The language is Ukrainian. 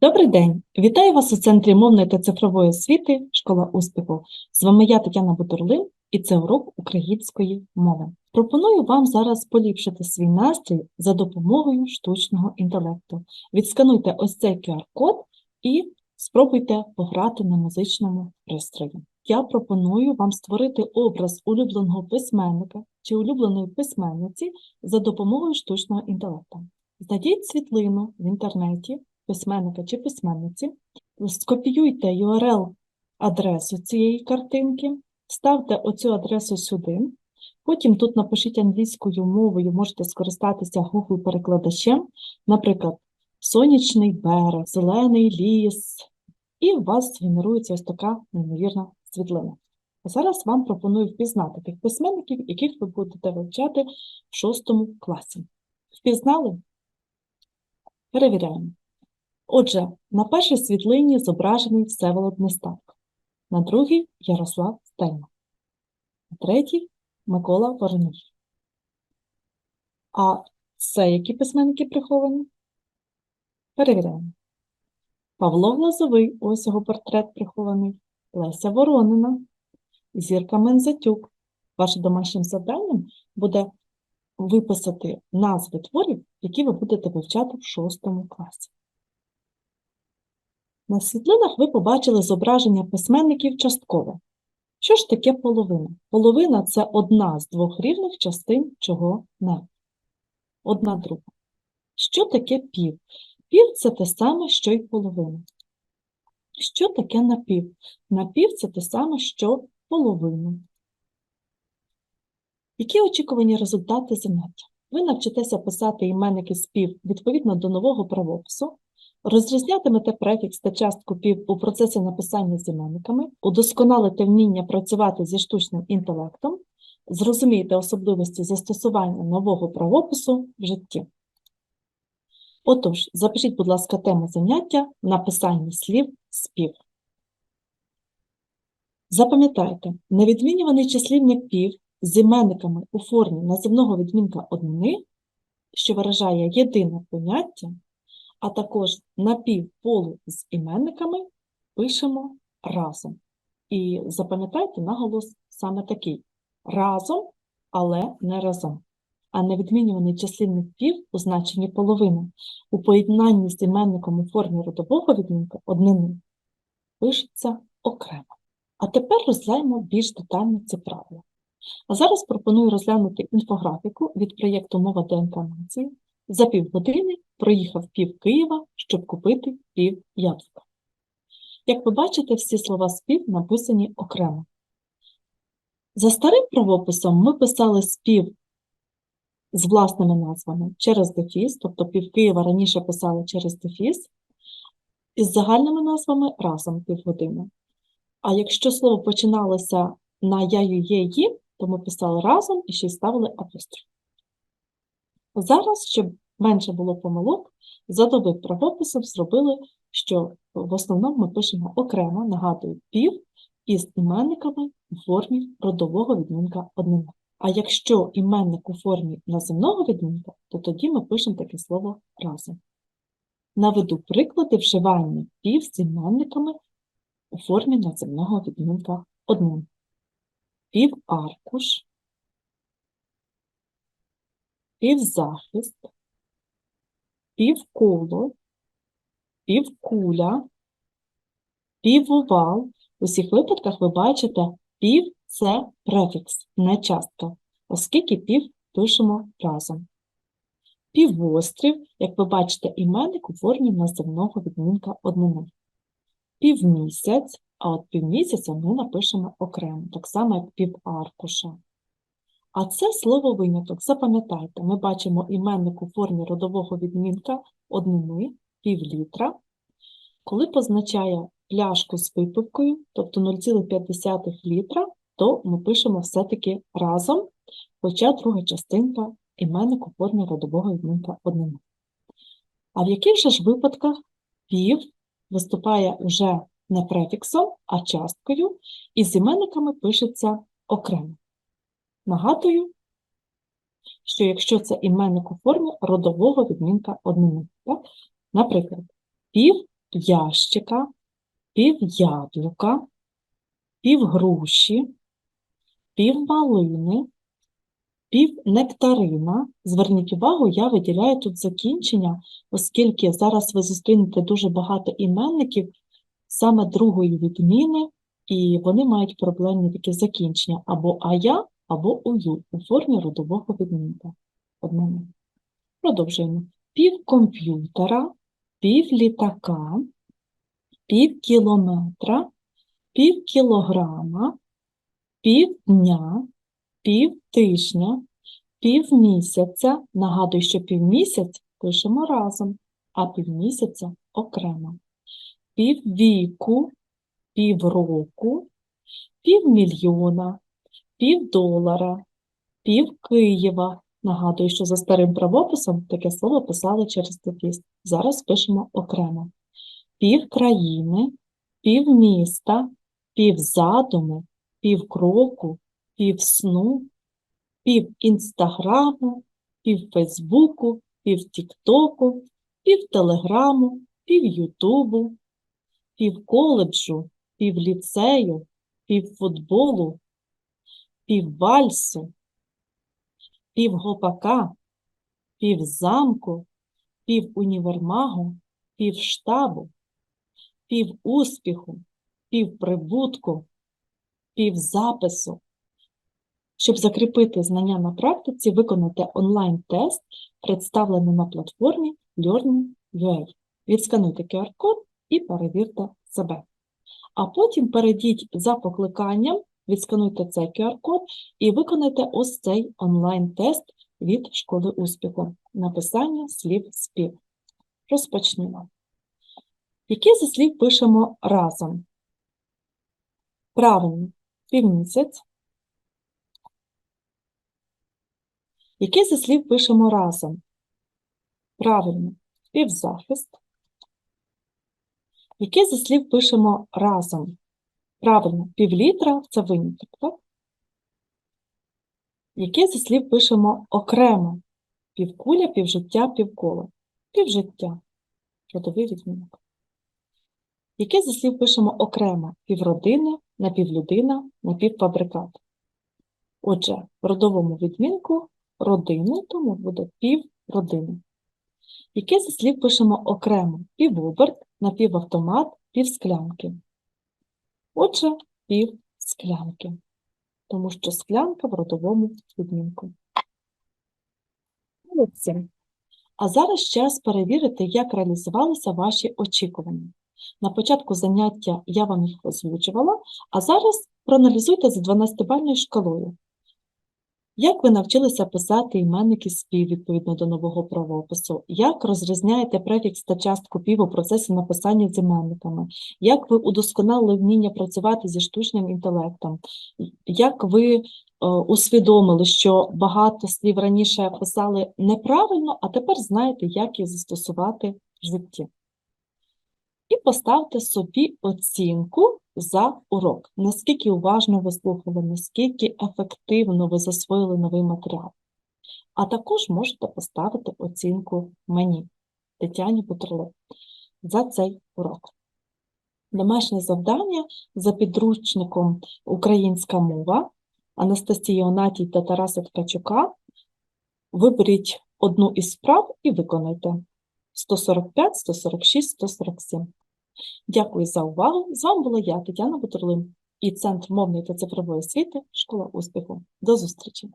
Добрий день! Вітаю вас у Центрі мовної та цифрової освіти Школа успіху. З вами я Тетяна Бутурлин і це урок української мови. Пропоную вам зараз поліпшити свій настрій за допомогою штучного інтелекту. Відскануйте ось цей QR-код і спробуйте пограти на музичному пристрої. Я пропоную вам створити образ улюбленого письменника чи улюбленої письменниці за допомогою штучного інтелекту. Знайдіть світлину в інтернеті письменника чи письменниці, скопіюйте URL-адресу цієї картинки, ставте оцю адресу сюди, потім тут напишіть англійською мовою, можете скористатися Google-перекладачем, наприклад, сонячний берег, зелений ліс, і у вас генерується ось така неймовірна світлина. А зараз вам пропоную впізнати тих письменників, яких ви будете вивчати в шостому класі. Впізнали? Перевіряємо. Отже, на першій світлині зображений Всеволод Неставко, на другій Ярослав Стельмах, на третій Микола Вороній. А це які письменники приховані? Перевіряємо. Павло Глазовий, ось його портрет прихований, Леся Воронина, Зірка Мензатюк. Вашим домашнім завданням буде виписати назви творів, які ви будете вивчати в шостому класі. На світлинах ви побачили зображення письменників часткове. Що ж таке половина? Половина це одна з двох рівних частин чого не. Одна друга. Що таке пів? Пів це те саме, що й половина. Що таке напів? Напів це те саме, що половина. Які очікувані результати заняття? Ви навчитеся писати іменники спів відповідно до нового правопису, розрізнятимете префікс та частку пів у процесі написання з іменниками, удосконалите вміння працювати зі штучним інтелектом, зрозумієте особливості застосування нового правопису в житті. Отож, запишіть, будь ласка, тему заняття написання слів спів. Запам'ятайте, невідмінюваний числівник пів з іменниками у формі називного відмінка однини, що виражає єдине поняття, а також напівполу з іменниками пишемо разом. І запам'ятайте наголос саме такий: разом, але не разом. А невідмінюваний числівник пів у значенні половини у поєднанні з іменником у формі родового відмінка однини пишеться окремо. А тепер розглянемо більш детально ці правила. А зараз пропоную розглянути інфографіку від проєкту Мова ДНК нації. За півгодини проїхав пів Києва, щоб купити пів яблука. Як ви бачите, всі слова спів написані окремо. За старим правописом ми писали спів з власними назвами через дефіс, тобто пів Києва раніше писали через дефіс, із загальними назвами разом півгодини. А якщо слово починалося на яю єї, то ми писали разом і ще й ставили апостроф. Зараз, щоб менше було помилок, за новим правописом зробили, що в основному ми пишемо окремо, нагадую, пів із іменниками у формі родового відмінка однини. А якщо іменник у формі наземного відмінка, то тоді ми пишемо таке слово разом. Наведу приклади вживання пів з іменниками у формі наземного відмінка однин. Піваркуш, півзахист, півколо, півкуля, півовал. У всіх випадках ви бачите, пів це префікс, не частка, оскільки пів пишемо разом. Півострів, як ви бачите, іменник у формі наземного відмінка однини. Півмісяць, а от півмісяця ми напишемо окремо, так само, як піваркуша. А це слово виняток. Запам'ятайте, ми бачимо іменник у формі родового відмінка однини, півлітра. Коли позначає пляшку з випивкою, тобто 0,5 літра, то ми пишемо все-таки разом, хоча друга частинка іменник у формі родового відмінка однини. А в яких же ж випадках пів виступає вже не префіксом, а часткою, і з іменниками пишеться окремо. Нагадую, що якщо це іменник у формі родового відмінка однини. Наприклад, пів ящика, пів яблука, пів груші, пів малини, пів нектарина. Зверніть увагу, я виділяю тут закінчення, оскільки зараз ви зустрінете дуже багато іменників саме другої відміни, і вони мають проблемні такі закінчення або ая, або ую у формі родового відмінка. Одному. Продовжуємо. Пів комп'ютера, пів літака, пів кілометра, пів кілограма, пів дня, пів тижня, пів місяця. Нагадую, що півмісяць пишемо разом, а півмісяця окремо. Піввіку, півроку, півмільйона, півдолара, пів Києва. Нагадую, що за старим правописом таке слово писали через дефіс. Зараз пишемо окремо. Пів країни, пів міста, пів задуму, пів кроку, пів сну, пів інстаграму, пів Фейсбуку, пів Тіктоку, пів Телеграму, пів Ютубу, пів коледжу, пів ліцею, пів футболу, пів вальсу, пів гопака, пів замку, пів універмагу, пів штабу, пів успіху, пів прибутку, пів запису. Щоб закріпити знання на практиці, виконайте онлайн-тест, представлений на платформі Learning.ua. Відскануйте QR-код і перевірте себе. А потім перейдіть за покликанням, відскануйте цей QR-код і виконайте ось цей онлайн-тест від школи успіху. Написання слів спів. Розпочнімо. Які зі слів пишемо разом? Правильно, півмісяць. Які зі слів пишемо разом? Правильно, півзахист. Які зі слів пишемо разом? Правильно, півлітра це виняток, так? Які зі слів пишемо окремо? Півкуля, півжиття, півкола. Півжиття. Родовий відмінок. Які зі слів пишемо окремо? Півродини, напівлюдина, напівфабрикат. Отже, в родовому відмінку родини, тому буде півродини. Які зі слів пишемо окремо? Півоберт, напівавтомат, півсклянки. Отже, пів склянки, тому що склянка в родовому відмінку. Молодці. А зараз час перевірити, як реалізувалися ваші очікування. На початку заняття я вам їх озвучувала, а зараз проаналізуйте за 12-бальною шкалою. Як ви навчилися писати іменники спів відповідно до нового правопису? Як розрізняєте префікс та частку пів у процесі написання з іменниками? Як ви удосконалили вміння працювати зі штучним інтелектом? Як ви е, усвідомили, що багато слів раніше писали неправильно, а тепер знаєте, як їх застосувати в житті? І поставте собі оцінку за урок. Наскільки уважно ви слухали, наскільки ефективно ви засвоїли новий матеріал. А також можете поставити оцінку мені, Тетяні Бутерло, за цей урок. Домашнє завдання за підручником Українська мова Анастасії Онатій та Тараса Ткачука. Виберіть одну із справ і виконайте. 145, 146, 147. Дякую за увагу. З вами була я, Тетяна Бутурлин, і Центр мовної та цифрової освіти Школа успіху. До зустрічі!